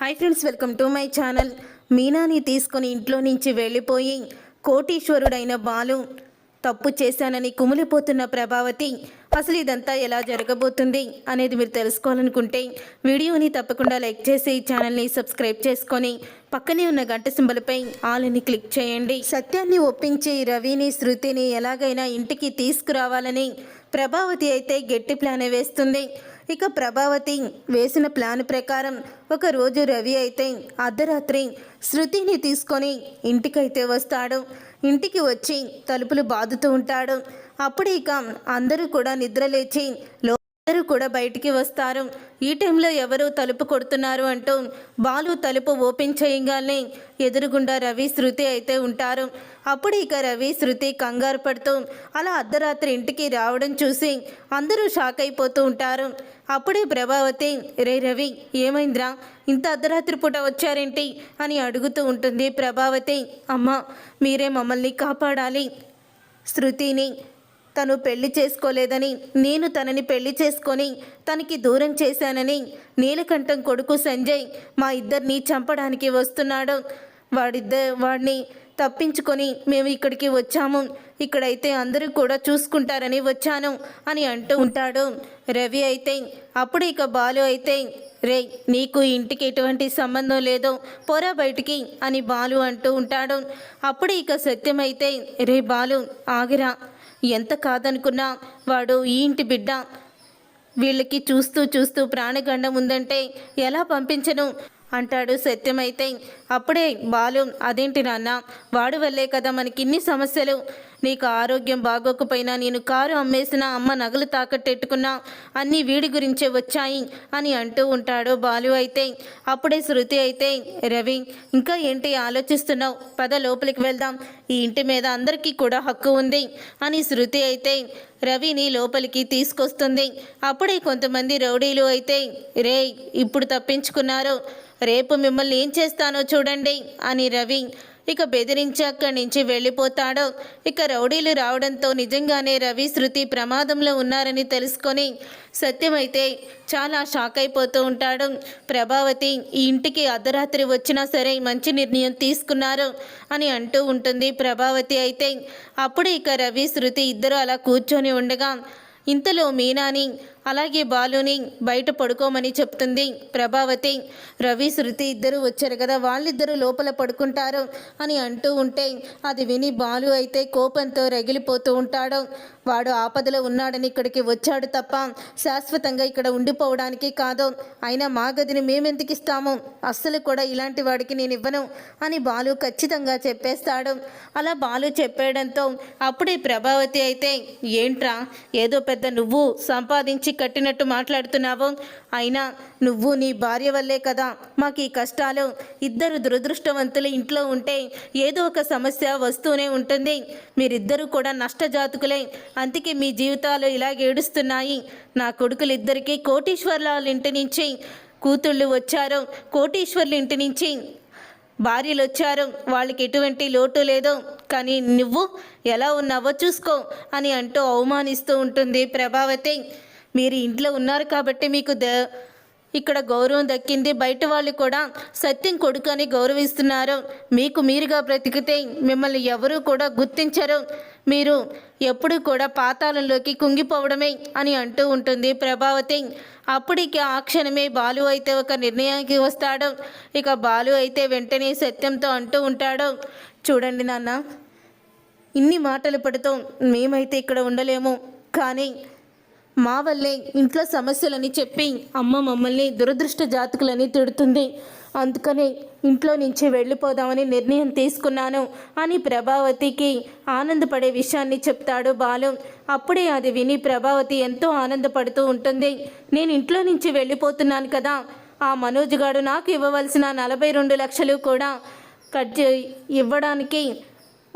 Hi friends welcome to my channel మీనాని తీసుకొని ఇంట్లో నుంచి వెళ్ళిపోయి కోటీశ్వరుడైన బాలు తప్పు చేశానని కుమిలిపోతున్న ప్రభావతి అసలు ఇదంతా ఎలా జరగబోతుంది? అనేది మీరు తెలుసుకోవాలనుకుంటే వీడియోని తప్పకుండా లైక్ చేసి ఛానల్ని సబ్స్క్రైబ్ చేసుకొని పక్కనే ఉన్న గంట సింబల్పై ఆల్ని క్లిక్ చేయండి. సత్యాన్ని ఒప్పించి రవిని శృతిని ఎలాగైనా ఇంటికి తీసుకురావాలని ప్రభావతి అయితే గట్టి ప్లాన్ వేస్తుంది. ఇక ప్రభావతి వేసిన ప్లాన్ ప్రకారం ఒక రోజు రవి అయితే అర్ధరాత్రి శృతిని తీసుకొని ఇంటికైతే వస్తాడు. ఇంటికి వచ్చి తలుపులు బాదుతూ ఉంటాడు. అప్పుడు ఇక అందరూ కూడా నిద్రలేచి లో అందరూ కూడా బయటికి వస్తారు. ఈ టైంలో ఎవరు తలుపు కొడుతున్నారు అంటూ బాలు తలుపు ఓపెన్ చేయగానే ఎదురుగుండా రవి శృతి అయితే ఉంటారు. అప్పుడు ఇక రవి శృతి కంగారు పడుతూ అలా అర్ధరాత్రి ఇంటికి రావడం చూసి అందరూ షాక్ అయిపోతూ ఉంటారు. అప్పుడే ప్రభావతి రే రవి ఏమైందిరా? ఇంత అర్ధరాత్రి పూట వచ్చారేంటి? అని అడుగుతూ ఉంటుంది ప్రభావతి. అమ్మ మీరే మమ్మల్ని కాపాడాలి. శృతిని తను పెళ్ళి చేసుకోలేదని నేను తనని పెళ్ళి చేసుకొని తనకి దూరం చేశానని నీలకంఠం కొడుకు సంజయ్ మా ఇద్దరిని చంపడానికి వస్తున్నాడు. వాడిద్దరు వాడిని తప్పించుకొని మేము ఇక్కడికి వచ్చాము. ఇక్కడైతే అందరూ కూడా చూసుకుంటారని వచ్చాను అని అంటూ ఉంటాడు. రవి అయితే అప్పుడు ఇక బాలు అయితే రే నీకు ఇంటికి ఎటువంటి సంబంధం లేదు పోరా బయటికి అని బాలు అంటూ ఉంటాడు. అప్పుడు ఇక సత్యమైతే రే బాలు ఆగిరా ఎంత కాదనుకున్నా వాడు ఈ ఇంటి బిడ్డ. వీళ్ళకి చూస్తూ చూస్తూ ప్రాణగండం ఉందంటే ఎలా పంపించను? అంటాడు సత్యమైతే. అప్పుడే బాలు అదేంటి నాన్న? వాడు వల్లే కదా మనకి ఇన్ని సమస్యలు. నీకు ఆరోగ్యం బాగోకపోయినా నేను కారు అమ్మేసిన అమ్మ నగలు తాకట్టెట్టుకున్నా అన్నీ వీడి గురించే వచ్చాయి అని అంటూ ఉంటాడు బాలు అయితే. అప్పుడే శృతి అయితే రవి ఇంకా ఏంటి ఆలోచిస్తున్నావు? పద లోపలికి వెళ్దాం. ఈ ఇంటి మీద అందరికీ కూడా హక్కు ఉంది అని శృతి అయితే రవిని లోపలికి తీసుకొస్తుంది. అప్పుడే కొంతమంది రౌడీలు అయితే రే ఇప్పుడు తప్పించుకున్నారు. రేపు మిమ్మల్ని ఏం చేస్తానో చూడండి అని రవి ఇక బెదిరించి అక్కడి నుంచి వెళ్ళిపోతాడు. ఇక రౌడీలు రావడంతో నిజంగానే రవి శృతి ప్రమాదంలో ఉన్నారని తెలుసుకొని సత్యమైతే చాలా షాక్ అయిపోతూ ఉంటాడు. ప్రభావతి ఈ ఇంటికి అర్ధరాత్రి వచ్చినా సరే మంచి నిర్ణయం తీసుకున్నారు అని అంటూ ఉంటుంది ప్రభావతి అయితే. అప్పుడు ఇక రవి శృతి ఇద్దరు అలా కూర్చొని ఉండగా ఇంతలో మీనాని అలాగే బాలుని బయట పడుకోమని చెప్తుంది. ప్రభావతి రవి శృతి ఇద్దరు వచ్చారు కదా వాళ్ళిద్దరూ లోపల పడుకుంటారు అని అంటూ ఉంటే అది విని బాలు అయితే కోపంతో రగిలిపోతూ ఉంటాడు. వాడు ఆపదలో ఉన్నాడని ఇక్కడికి వచ్చాడు తప్ప శాశ్వతంగా ఇక్కడ ఉండిపోవడానికి కాదు. అయినా మా గదిని మేమెందుకు ఇస్తాము? అస్సలు కూడా ఇలాంటి వాడికి నేను ఇవ్వను అని బాలు ఖచ్చితంగా చెప్పేస్తాడు. అలా బాలు చెప్పేయడంతో అప్పుడే ప్రభావతి అయితే ఏంట్రా? ఏదో పెద్ద నువ్వు సంపాదించి కట్టినట్టు మాట్లాడుతున్నావు? అయినా నువ్వు నీ భార్య వల్లే కదా మాకు ఈ కష్టాలు. ఇద్దరు దురదృష్టవంతులు ఇంట్లో ఉంటే ఏదో ఒక సమస్య వస్తూనే ఉంటుంది. మీరిద్దరూ కూడా నష్టజాతకులే. అందుకే మీ జీవితాలు ఇలా ఏడుస్తున్నాయి. నా కొడుకులిద్దరికీ కోటీశ్వర్ల ఇంటి నుంచి కూతుళ్ళు వచ్చారు. కోటీశ్వర్ల ఇంటి నుంచి భార్యలు వచ్చారు. వాళ్ళకి ఎటువంటి లోటు లేదు. కానీ నువ్వు ఎలా ఉన్నావో చూసుకో అని అంటూ అవమానిస్తూ ఉంటుంది ప్రభావతి. మీరు ఇంట్లో ఉన్నారు కాబట్టి మీకు ద ఇక్కడ గౌరవం దక్కింది. బయట వాళ్ళు కూడా సత్యం కొడుకు అని గౌరవిస్తున్నారు. మీకు మీరుగా బ్రతికితే మిమ్మల్ని ఎవరూ కూడా గుర్తించరు. మీరు ఎప్పుడు కూడా పాతాళంలోకి కుంగిపోవడమే అని అంటూ ఉంటుంది ప్రభావతి. అప్పటికి ఆ క్షణమే బాలు అయితే ఒక నిర్ణయానికి వస్తాడు. ఇక బాలు అయితే వెంటనే సత్యంతో అంటూ ఉంటాడు. చూడండి నాన్న ఇన్ని మాటలు పడుతూ మేమైతే ఇక్కడ ఉండలేము. కానీ మా వల్లే ఇంట్లో సమస్యలని చెప్పి అమ్మ మమ్మల్ని దురదృష్ట జాతకులని తిడుతుంది. అందుకని ఇంట్లో నుంచి వెళ్ళిపోదామని నిర్ణయం తీసుకున్నాను అని ప్రభావతికి ఆనందపడే విషయాన్ని చెప్తాడు బాలు. అప్పుడే అది విని ప్రభావతి ఎంతో ఆనందపడుతూ ఉంటుంది. నేను ఇంట్లో నుంచి వెళ్ళిపోతున్నాను కదా. ఆ మనోజ్ గాడు నాకు ఇవ్వవలసిన నలభై రెండు లక్షలు కూడా కట్ చే- ఇవ్వడానికి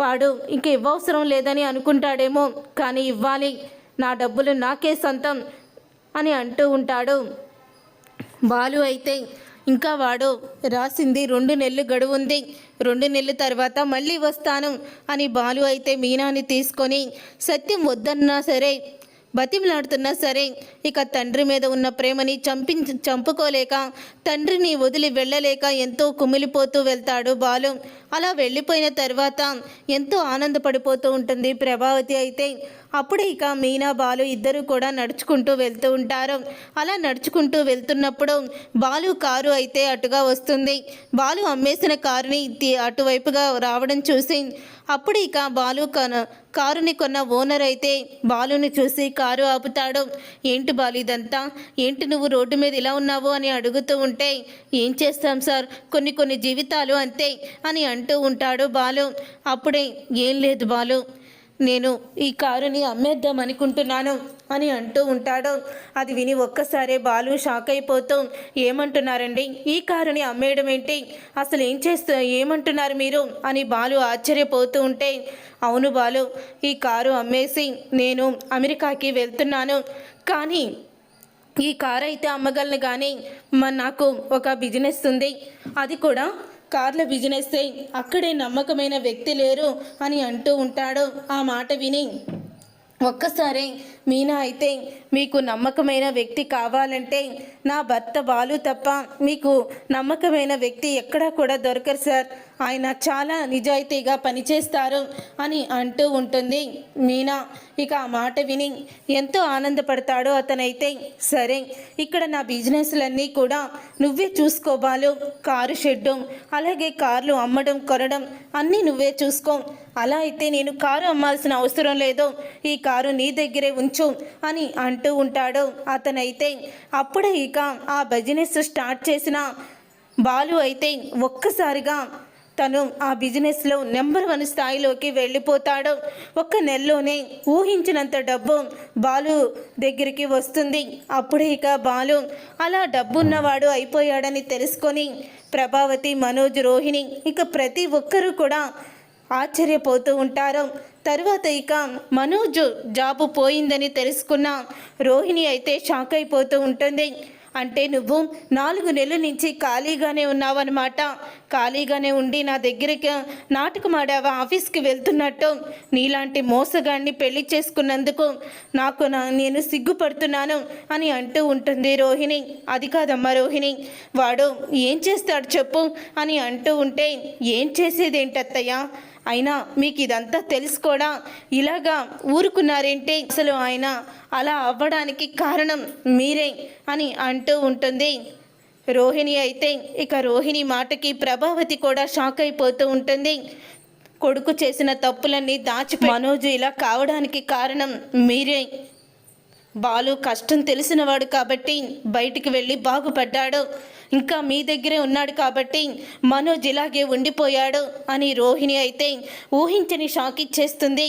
వాడు ఇంక ఇవ్వవసరం లేదని అనుకుంటాడేమో. కానీ ఇవ్వాలి. నా డబ్బులు నాకే సొంతం అని అంటూ ఉంటాడు. బాలు అయితే ఇంకా వాడు రాసింది రెండు నెలలు గడువు ఉంది. రెండు నెలల తర్వాత మళ్ళీ వస్తాను అని బాలు అయితే మీనాని తీసుకొని సత్యం వద్దన్నా సరే బతిమలాడుతున్నా సరే ఇక తండ్రి మీద ఉన్న ప్రేమని చంపి చంపుకోలేక తండ్రిని వదిలి వెళ్ళలేక ఎంతో కుమిలిపోతూ వెళ్తాడు బాలు. అలా వెళ్ళిపోయిన తర్వాత ఎంతో ఆనందపడిపోతూ ఉంటుంది ప్రభావతి అయితే. అప్పుడే ఇక మీనా బాలు ఇద్దరు కూడా నడుచుకుంటూ వెళ్తూ ఉంటారు. అలా నడుచుకుంటూ వెళ్తున్నప్పుడు బాలు కారు అయితే అటుగా వస్తుంది. బాలు అమ్మేసిన కారుని తి- అటువైపుగా రావడం చూసి అప్పుడు ఇక బాలు కన కారుని కొన్న ఓనర్ అయితే బాలుని చూసి కారు ఆపుతాడు. ఏంటి బాలు ఇదంతా? ఏంటి నువ్వు రోడ్డు మీద ఇలా ఉన్నావు అని అడుగుతూ ఉంటే ఏం చేస్తాం సార్? కొన్ని కొన్ని జీవితాలు అంతే అని అంటూ ఉంటాడు బాలు. అప్పుడే ఏం లేదు బాలు. నేను ఈ కారుని అమ్మేద్దాం అనుకుంటున్నాను అని అంటూ ఉంటాడు. అది విని ఒక్కసారే బాలు షాక్ అయిపోతూ ఏమంటున్నారండి? ఈ కారుని అమ్మేయడం ఏంటి? అసలు ఏం చేస్తూ ఏమంటున్నారు మీరు? అని బాలు ఆశ్చర్యపోతూ ఉంటే అవును బాలు ఈ కారు అమ్మేసి నేను అమెరికాకి వెళ్తున్నాను. కానీ ఈ కారు అయితే అమ్మగలను కానీ మ నాకు ఒక బిజినెస్ ఉంది. అది కూడా కార్ల బిజినెస్ అక్కడే నమ్మకమైన వ్యక్తి లేరు అని అంటూ ఉంటాడు ఆ మాట విని. ఒక్కసారి మీనా అయితే మీకు నమ్మకమైన వ్యక్తి కావాలంటే నా భర్త బాలు తప్ప మీకు నమ్మకమైన వ్యక్తి ఎక్కడా కూడా దొరకరు సార్. ఆయన చాలా నిజాయితీగా పనిచేస్తారు అని అంటూ ఉంటుంది మీనా. ఇక ఆ మాట విని ఎంతో ఆనందపడతాడో అతనైతే. సరే ఇక్కడ నా బిజినెస్లన్నీ కూడా నువ్వే చూసుకోబాలు కారు షెడ్డు అలాగే కార్లు అమ్మడం కొనడం అన్నీ నువ్వే చూసుకో. అలా అయితే నేను కారు అమ్మాల్సిన అవసరం లేదు ఈ కారు నీ దగ్గరే ఉంచు అని అంటూ ఉంటాడు. అతనైతే అప్పుడే ఇక ఆ బిజినెస్ స్టార్ట్ చేసిన బాలు అయితే ఒక్కసారిగా తను ఆ బిజినెస్లో నెంబర్ వన్ స్థాయిలోకి వెళ్ళిపోతాడు. ఒక్క నెలలోనే ఊహించినంత డబ్బు బాలు దగ్గరికి వస్తుంది. అప్పుడే ఇక బాలు అలా డబ్బున్నవాడు అయిపోయాడని తెలుసుకొని ప్రభావతి మనోజ్ రోహిణి ఇక ప్రతి ఒక్కరూ కూడా ఆశ్చర్యపోతూ ఉంటారు. తరువాత ఇక మనోజ్ జాబు పోయిందని తెలుసుకున్న రోహిణి అయితే షాక్ అయిపోతూ ఉంటుంది. అంటే నువ్వు నాలుగు నెలల నుంచి ఖాళీగానే ఉన్నావన్నమాట. ఖాళీగానే ఉండి నా దగ్గరికి నాటకం ఆడావా ఆఫీస్కి వెళ్తున్నట్టు. నీలాంటి మోసగాన్ని పెళ్ళి చేసుకున్నందుకు నాకు నా నేను సిగ్గుపడుతున్నాను అని అంటూ ఉంటుంది రోహిణి. అది కాదమ్మా రోహిణి వాడు ఏం చేస్తాడు చెప్పు అని అంటూ ఉంటే ఏం చేసేదేంటత్తయ్యా? అయినా మీకు ఇదంతా తెలుసుకోడా ఇలాగా ఊరుకున్నారేంటి అసలు ఆయన అలా అవ్వడానికి కారణం మీరే అని అంటూ ఉంటుంది. రోహిణి అయితే ఇక రోహిణి మాటకి ప్రభావతి కూడా షాక్ అయిపోతూ ఉంటుంది. కొడుకు చేసిన తప్పులన్నీ దాచి మనోజు ఇలా కావడానికి కారణం మీరే బాలు కష్టం తెలిసినవాడు కాబట్టి బయటికి వెళ్ళి బాగుపడ్డాడు. ఇంకా మీ దగ్గరే ఉన్నాడు కాబట్టి మనోజ్ ఇలాగే ఉండిపోయాడు అని రోహిణి అయితే ఊహించని షాక్ ఇచ్చేస్తుంది.